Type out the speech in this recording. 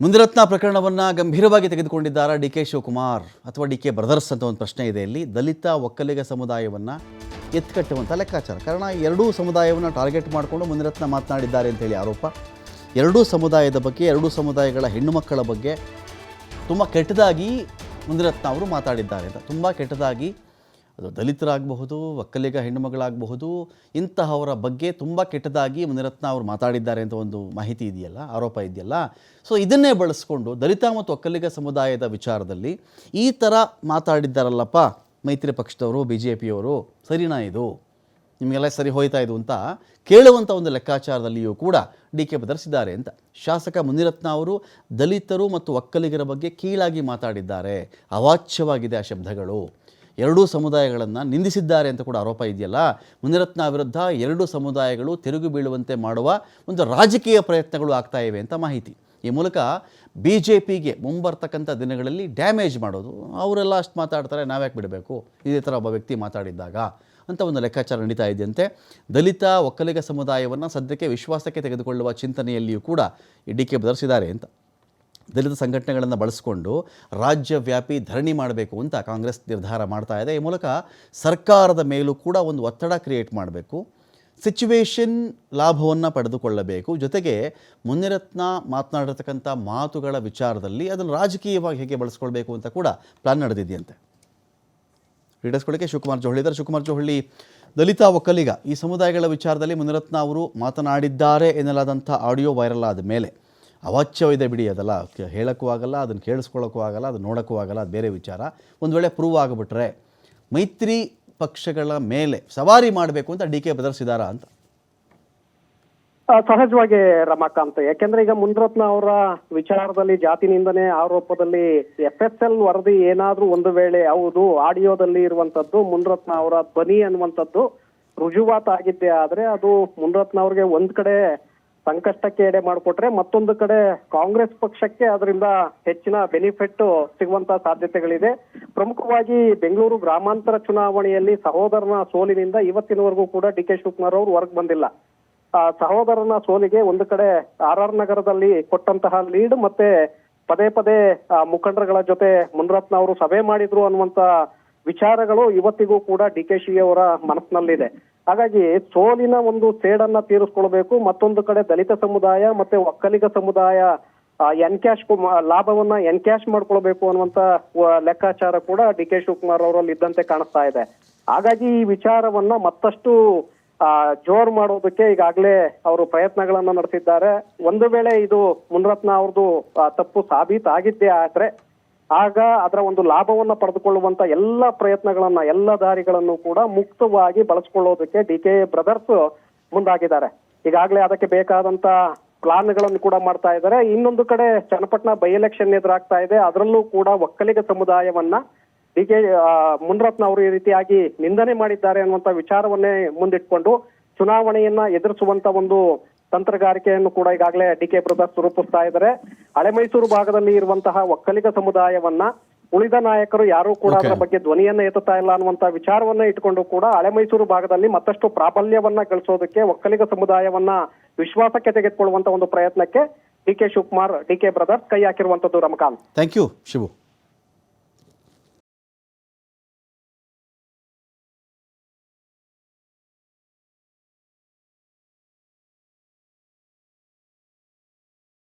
ಮುಂದಿರತ್ನ ಪ್ರಕರಣವನ್ನು ಗಂಭೀರವಾಗಿ ತೆಗೆದುಕೊಂಡಿದ್ದಾರಾ D K Shivakumar ಅಥವಾ ಡಿ ಕೆ ಬ್ರದರ್ಸ್ ಅಂತ ಒಂದು ಪ್ರಶ್ನೆ ಇದೆ ಇಲ್ಲಿ. ದಲಿತ ಒಕ್ಕಲಿಗ ಸಮುದಾಯವನ್ನು ಎತ್ತಿಕಟ್ಟುವಂಥ ಲೆಕ್ಕಾಚಾರ. ಕಾರಣ ಎರಡೂ ಸಮುದಾಯವನ್ನು ಟಾರ್ಗೆಟ್ ಮಾಡಿಕೊಂಡು ಮುಂದಿರತ್ನ ಮಾತನಾಡಿದ್ದಾರೆ ಅಂತೇಳಿ ಆರೋಪ. ಎರಡೂ ಸಮುದಾಯದ ಬಗ್ಗೆ, ಎರಡೂ ಸಮುದಾಯಗಳ ಹೆಣ್ಣು ಮಕ್ಕಳ ಬಗ್ಗೆ ತುಂಬ ಕೆಟ್ಟದಾಗಿ ಮುಂದಿರತ್ನ ಅವರು ಮಾತಾಡಿದ್ದಾರೆ ಅಂತ. ತುಂಬ ಕೆಟ್ಟದಾಗಿ ಅದು ದಲಿತರಾಗಬಹುದು, ಒಕ್ಕಲಿಗ ಹೆಣ್ಣುಮಗಳಾಗಬಹುದು, ಇಂತಹವರ ಬಗ್ಗೆ ತುಂಬ ಕೆಟ್ಟದಾಗಿ ಮುನಿರತ್ನ ಅವರು ಮಾತಾಡಿದ್ದಾರೆ ಅಂತ ಒಂದು ಮಾಹಿತಿ ಇದೆಯಲ್ಲ, ಆರೋಪ ಇದೆಯಲ್ಲ. ಸೊ ಇದನ್ನೇ ಬಳಸ್ಕೊಂಡು ದಲಿತ ಮತ್ತು ಒಕ್ಕಲಿಗ ಸಮುದಾಯದ ವಿಚಾರದಲ್ಲಿ ಈ ಥರ ಮಾತಾಡಿದ್ದಾರಲ್ಲಪ್ಪ, ಮೈತ್ರಿ ಪಕ್ಷದವರು ಬಿ ಜೆ ಪಿಯವರು ಸರಿನಾ ಇದು? ನಿಮಗೆಲ್ಲ ಸರಿ ಹೋಯ್ತಾ ಇದು ಅಂತ ಕೇಳುವಂಥ ಒಂದು ಲೆಕ್ಕಾಚಾರದಲ್ಲಿಯೂ ಕೂಡ ಡಿ ಕೆ ಬದಲಿಸಿದ್ದಾರೆ ಅಂತ ಶಾಸಕ ಮುನಿರತ್ನ ಅವರು ದಲಿತರು ಮತ್ತು ಒಕ್ಕಲಿಗರ ಬಗ್ಗೆ ಕೀಳಾಗಿ ಮಾತಾಡಿದ್ದಾರೆ. ಅವಾಚ್ಯವಾಗಿದೆ ಆ ಶಬ್ದಗಳು. ಎರಡೂ ಸಮುದಾಯಗಳನ್ನು ನಿಂದಿಸಿದ್ದಾರೆ ಅಂತ ಕೂಡ ಆರೋಪ ಇದೆಯಲ್ಲ? ಮುನಿರತ್ನ ವಿರುದ್ಧ ಎರಡೂ ಸಮುದಾಯಗಳು ತಿರುಗಿ ಬೀಳುವಂತೆ ಮಾಡುವ ಒಂದು ರಾಜಕೀಯ ಪ್ರಯತ್ನಗಳು ಆಗ್ತಾ ಇವೆ ಅಂತ ಮಾಹಿತಿ. ಈ ಮೂಲಕ ಬಿ ಜೆ ಪಿಗೆ ಮುಂಬರ್ತಕ್ಕಂಥ ದಿನಗಳಲ್ಲಿ ಡ್ಯಾಮೇಜ್ ಮಾಡೋದು, ಅವರೆಲ್ಲ ಅಷ್ಟು ಮಾತಾಡ್ತಾರೆ, ನಾವ್ಯಾಕೆ ಬಿಡಬೇಕು? ಇದೇ ಥರ ಒಬ್ಬ ವ್ಯಕ್ತಿ ಮಾತಾಡಿದ್ದಾಗ ಅಂತ ಒಂದು ಲೆಕ್ಕಾಚಾರ ನಡೀತಾ ಇದೆಯಂತೆ. ದಲಿತ ಒಕ್ಕಲಿಗ ಸಮುದಾಯವನ್ನು ಸದ್ಯಕ್ಕೆ ವಿಶ್ವಾಸಕ್ಕೆ ತೆಗೆದುಕೊಳ್ಳುವ ಚಿಂತನೆಯಲ್ಲಿಯೂ ಕೂಡ ಈ ಡಿ ಕೆ ಬದಲಿಸಿದ್ದಾರೆ ಅಂತ. ದಲಿತ ಸಂಘಟನೆಗಳನ್ನು ಬಳಸಿಕೊಂಡು ರಾಜ್ಯವ್ಯಾಪಿ ಧರಣಿ ಮಾಡಬೇಕು ಅಂತ ಕಾಂಗ್ರೆಸ್ ನಿರ್ಧಾರ ಮಾಡ್ತಾ ಇದೆ. ಈ ಮೂಲಕ ಸರ್ಕಾರದ ಮೇಲೂ ಕೂಡ ಒಂದು ಒತ್ತಡ ಕ್ರಿಯೇಟ್ ಮಾಡಬೇಕು. ಸಿಚುವೇಶನ್ ಲಾಭವನ್ನು ಪಡೆದುಕೊಳ್ಳಬೇಕು. ಜೊತೆಗೆ ಮುನಿರತ್ನ ಮಾತನಾಡಿರ್ತಕ್ಕಂಥ ಮಾತುಗಳ ವಿಚಾರದಲ್ಲಿ ಅದನ್ನು ರಾಜಕೀಯವಾಗಿ ಹೇಗೆ ಬಳಸ್ಕೊಳ್ಬೇಕು ಅಂತ ಕೂಡ ಪ್ಲಾನ್ ನಡೆದಿದೆಯಂತೆ. ಕ್ರೀಡಿಸ್ಕೊಳ್ಳಿಕ್ಕೆ ಶಿವಕುಮಾರ್ ಜೋಹಳಿ ಇದ್ದಾರೆ. ಶಿವಕುಮಾರ್ ಜೋಹಳಿ ದಲಿತ ಒಕ್ಕಲಿಗ ಈ ಸಮುದಾಯಗಳ ವಿಚಾರದಲ್ಲಿ ಮುನಿರತ್ನ ಅವರು ಮಾತನಾಡಿದ್ದಾರೆ ಎನ್ನಲಾದಂಥ ಆಡಿಯೋ ವೈರಲ್ ಆದ ಮೇಲೆ. ಅವಾಚ್ಯವಿದೆ ಬಿಡಿ ಅದೆಲ್ಲ ಹೇಳೋಕ್ಕೂ ಆಗಲ್ಲ, ಅದನ್ನು ಕೇಳಿಸ್ಕೊಳ್ಳೋಕ್ಕೂ ಆಗಲ್ಲ, ಅದನ್ನು ನೋಡೋಕ್ಕೂ ಆಗಲ್ಲ, ಅದು ಬೇರೆ ವಿಚಾರ. ಒಂದು ವೇಳೆ ಪ್ರೂವ್ ಆಗಿಬಿಟ್ರೆ ಮೈತ್ರಿ ಪಕ್ಷಗಳ ಮೇಲೆ ಸವಾರಿ ಮಾಡಬೇಕು ಅಂತ ಡಿ ಕೆ ಬದರ್ಸಿದಾರ ಅಂತ? ಸಹಜವಾಗಿ ರಮಾಕಾಂತ್. ಯಾಕೆಂದ್ರೆ ಈಗ ಮುನ್ರತ್ನ ಅವರ ವಿಚಾರದಲ್ಲಿ ಜಾತಿ ನಿಂದನೆ ಆರೋಪದಲ್ಲಿ ಎಫ್ ಎಸ್ ಎಲ್ ವರದಿ ಏನಾದ್ರೂ ಒಂದು ವೇಳೆ ಹೌದು, ಆಡಿಯೋದಲ್ಲಿ ಇರುವಂತದ್ದು ಮುನ್ರತ್ನ ಅವರ ಧ್ವನಿ ಅನ್ನುವಂಥದ್ದು ರುಜುವಾತ್ ಆಗಿದ್ದೆ ಆದ್ರೆ ಅದು ಮುನ್ರತ್ನ ಅವ್ರಿಗೆ ಒಂದ್ ಕಡೆ ಸಂಕಷ್ಟಕ್ಕೆ ಎಡೆ ಮಾಡಿಕೊಟ್ರೆ ಮತ್ತೊಂದು ಕಡೆ ಕಾಂಗ್ರೆಸ್ ಪಕ್ಷಕ್ಕೆ ಅದರಿಂದ ಹೆಚ್ಚಿನ ಬೆನಿಫಿಟ್ ಸಿಗುವಂತ ಸಾಧ್ಯತೆಗಳಿದೆ. ಪ್ರಮುಖವಾಗಿ ಬೆಂಗಳೂರು ಗ್ರಾಮಾಂತರ ಚುನಾವಣೆಯಲ್ಲಿ ಸಹೋದರನ ಸೋಲಿನಿಂದ ಇವತ್ತಿನವರೆಗೂ ಕೂಡ ಡಿ ಕೆ ಶಿವಕುಮಾರ್ ಅವರು ಹೊರಗೆ ಬಂದಿಲ್ಲ. ಆ ಸಹೋದರನ ಸೋಲಿಗೆ ಒಂದು ಕಡೆ ಆರ್ ಆರ್ ನಗರದಲ್ಲಿ ಕೊಟ್ಟಂತಹ ಲೀಡ್ ಮತ್ತೆ ಪದೇ ಪದೇ ಮುಖಂಡರುಗಳ ಜೊತೆ ಮುನ್ರತ್ನ ಅವರು ಸಭೆ ಮಾಡಿದ್ರು ಅನ್ನುವಂತ ವಿಚಾರಗಳು ಇವತ್ತಿಗೂ ಕೂಡ ಡಿ ಕೆ ಶಿ ಅವರ ಮನಸ್ಸಿನಲ್ಲಿದೆ. ಹಾಗಾಗಿ ಸೋಲಿನ ಒಂದು ಸೇಡನ್ನ ತೀರಿಸ್ಕೊಳ್ಬೇಕು. ಮತ್ತೊಂದು ಕಡೆ ದಲಿತ ಸಮುದಾಯ ಮತ್ತೆ ಒಕ್ಕಲಿಗ ಸಮುದಾಯ ಎನ್ಕ್ಯಾಶ್ ಲಾಭವನ್ನ ಎನ್ಕ್ಯಾಶ್ ಮಾಡ್ಕೊಳ್ಬೇಕು ಅನ್ನುವಂತ ಲೆಕ್ಕಾಚಾರ ಕೂಡ ಡಿ ಕೆ ಶಿವಕುಮಾರ್ ಅವರಲ್ಲಿ ಇದ್ದಂತೆ ಕಾಣಿಸ್ತಾ ಇದೆ. ಹಾಗಾಗಿ ಈ ವಿಚಾರವನ್ನ ಮತ್ತಷ್ಟು ಜೋರು ಮಾಡೋದಕ್ಕೆ ಈಗಾಗಲೇ ಅವರು ಪ್ರಯತ್ನಗಳನ್ನ ನಡೆಸಿದ್ದಾರೆ. ಒಂದು ವೇಳೆ ಇದು ಮುನ್ರತ್ನ ಅವ್ರದ್ದು ತಪ್ಪು ಸಾಬೀತಾಗಿದ್ದೇ ಆದ್ರೆ ಆಗ ಅದರ ಒಂದು ಲಾಭವನ್ನು ಪಡೆದುಕೊಳ್ಳುವಂತ ಎಲ್ಲ ಪ್ರಯತ್ನಗಳನ್ನ, ಎಲ್ಲ ದಾರಿಗಳನ್ನು ಕೂಡ ಮುಕ್ತವಾಗಿ ಬಳಸ್ಕೊಳ್ಳೋದಕ್ಕೆ ಡಿ ಕೆ ಬ್ರದರ್ಸ್ ಮುಂದಾಗಿದ್ದಾರೆ. ಈಗಾಗಲೇ ಅದಕ್ಕೆ ಬೇಕಾದಂತ ಪ್ಲಾನ್ಗಳನ್ನು ಕೂಡ ಮಾಡ್ತಾ ಇದ್ದಾರೆ. ಇನ್ನೊಂದು ಕಡೆ ಚನ್ನಪಟ್ಟಣ ಬೈ ಎಲೆಕ್ಷನ್ ಎದುರಾಗ್ತಾ ಇದೆ. ಅದರಲ್ಲೂ ಕೂಡ ಒಕ್ಕಲಿಗ ಸಮುದಾಯವನ್ನ ಡಿ ಕೆ ಮುನ್ರತ್ನ ಅವರು ಈ ರೀತಿಯಾಗಿ ನಿಂದನೆ ಮಾಡಿದ್ದಾರೆ ಅನ್ನುವಂತ ವಿಚಾರವನ್ನೇ ಮುಂದಿಟ್ಕೊಂಡು ಚುನಾವಣೆಯನ್ನ ಎದುರಿಸುವಂತ ಒಂದು ತಂತ್ರಗಾರಿಕೆಯನ್ನು ಕೂಡ ಈಗಾಗಲೇ ಡಿ ಕೆ ಬ್ರದರ್ಸ್ ರೂಪಿಸ್ತಾ ಇದ್ದಾರೆ. ಹಳೆ ಮೈಸೂರು ಭಾಗದಲ್ಲಿ ಇರುವಂತಹ ಒಕ್ಕಲಿಗ ಸಮುದಾಯವನ್ನ ಉಳಿದ ನಾಯಕರು ಯಾರು ಕೂಡ ಅದರ ಬಗ್ಗೆ ಧ್ವನಿಯನ್ನ ಎತ್ತುತ್ತಾ ಇಲ್ಲ ಅನ್ನುವಂತ ವಿಚಾರವನ್ನ ಇಟ್ಕೊಂಡು ಕೂಡ ಹಳೆ ಮೈಸೂರು ಭಾಗದಲ್ಲಿ ಮತ್ತಷ್ಟು ಪ್ರಾಬಲ್ಯವನ್ನ ಗಳಿಸೋದಕ್ಕೆ ಒಕ್ಕಲಿಗ ಸಮುದಾಯವನ್ನ ವಿಶ್ವಾಸಕ್ಕೆ ತೆಗೆದುಕೊಳ್ಳುವಂತ ಒಂದು ಪ್ರಯತ್ನಕ್ಕೆ D K Shivakumar D K brothers ಕೈ ಹಾಕಿರುವಂತದ್ದು ರಮಕಾಂತ್. Thank you Shivu.